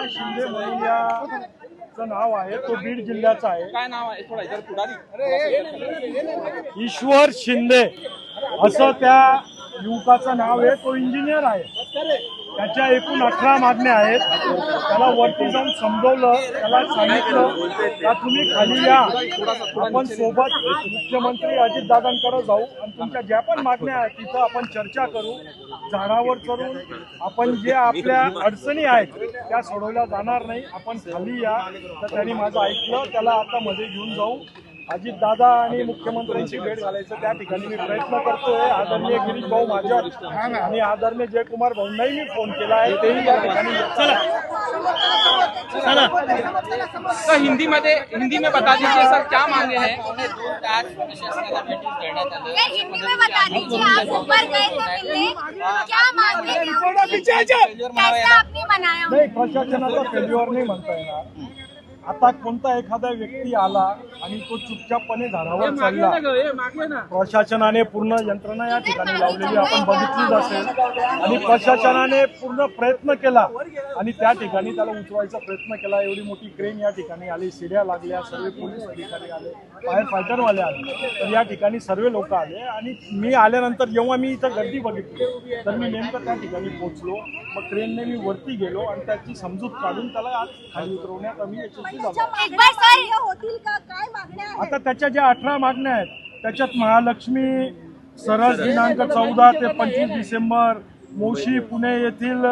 युवकाचं नाव आहे तो बीड जिल्ह्याचा आहे. काय नाव आहे थोडा पुढारी. ईश्वर शिंदे असं त्या युवकाचं नाव आहे तो इंजिनियर आहे. त्याच्या एकूण अठरा मागण्या आहेत. त्याला वरती जाऊन समजवलं त्याला सांगितलं का तुम्ही खाली या. आपण सोबत मुख्यमंत्री अजितदादांकडे जाऊ आणि तुमच्या ज्या पण मागण्या आहेत तिथं आपण चर्चा करू. झाडावर चढून आपण जे आपल्या अडचणी आहेत त्या सोडवल्या जाणार नाही. आपण खाली या. तर त्यांनी माझं ऐकलं. त्याला आता मध्ये घेऊन जाऊ. अजित दादा आणि मुख्यमंत्र्यांची भेट घालायचं त्या ठिकाणी मी प्रयत्न करतोय. आदरणीय गिरीश भाऊ माझ्या आणि आदरणीय जयकुमार भाऊंनाही मी फोन केला आहे. तेही या ठिकाणी सर हिंदी में हिंदी में बता दीजिए सर क्या मांगे हैं? हिंदी में बता दीजिए आप ऊपर गए थे मिलने क्या मांगे थे कैसा आपने मनाया नाही प्रशासनाचा फेल्युअर नाही म्हणता येणार आता कोणता एखादा व्यक्ती आला आणि तो चुपचापपणे झाडावर चालला प्रशासनाने पूर्ण यंत्रणा या ठिकाणी लावलेली आपण बघितलीच असेल. आणि प्रशासनाने पूर्ण प्रयत्न केला आणि त्या ठिकाणी त्याला उचवायचा प्रयत्न केला. एवढी मोठी क्रेन या ठिकाणी आली शिड्या लागल्या सर्व पोलीस अधिकारी आले फायर फायटरवाले आले. तर या ठिकाणी सर्व लोक आले आणि मी आल्यानंतर जेव्हा मी इथं गर्दी बघितली तर मी नेमकं त्या ठिकाणी पोहोचलो. मग क्रेनने मी वरती गेलो आणि त्याची समजूत काढून त्याला आज खाली उतरवण्यात आम्ही यशस्वी झालो. एक बार सर होतील का? काय मागण्या आहेत? आता त्याच्या ज्या अठरा मागण्या आहेत त्याच्यात महालक्ष्मी सरस दिनांक चौदा ते पंचवीस डिसेंबर मोशी पुणे येथील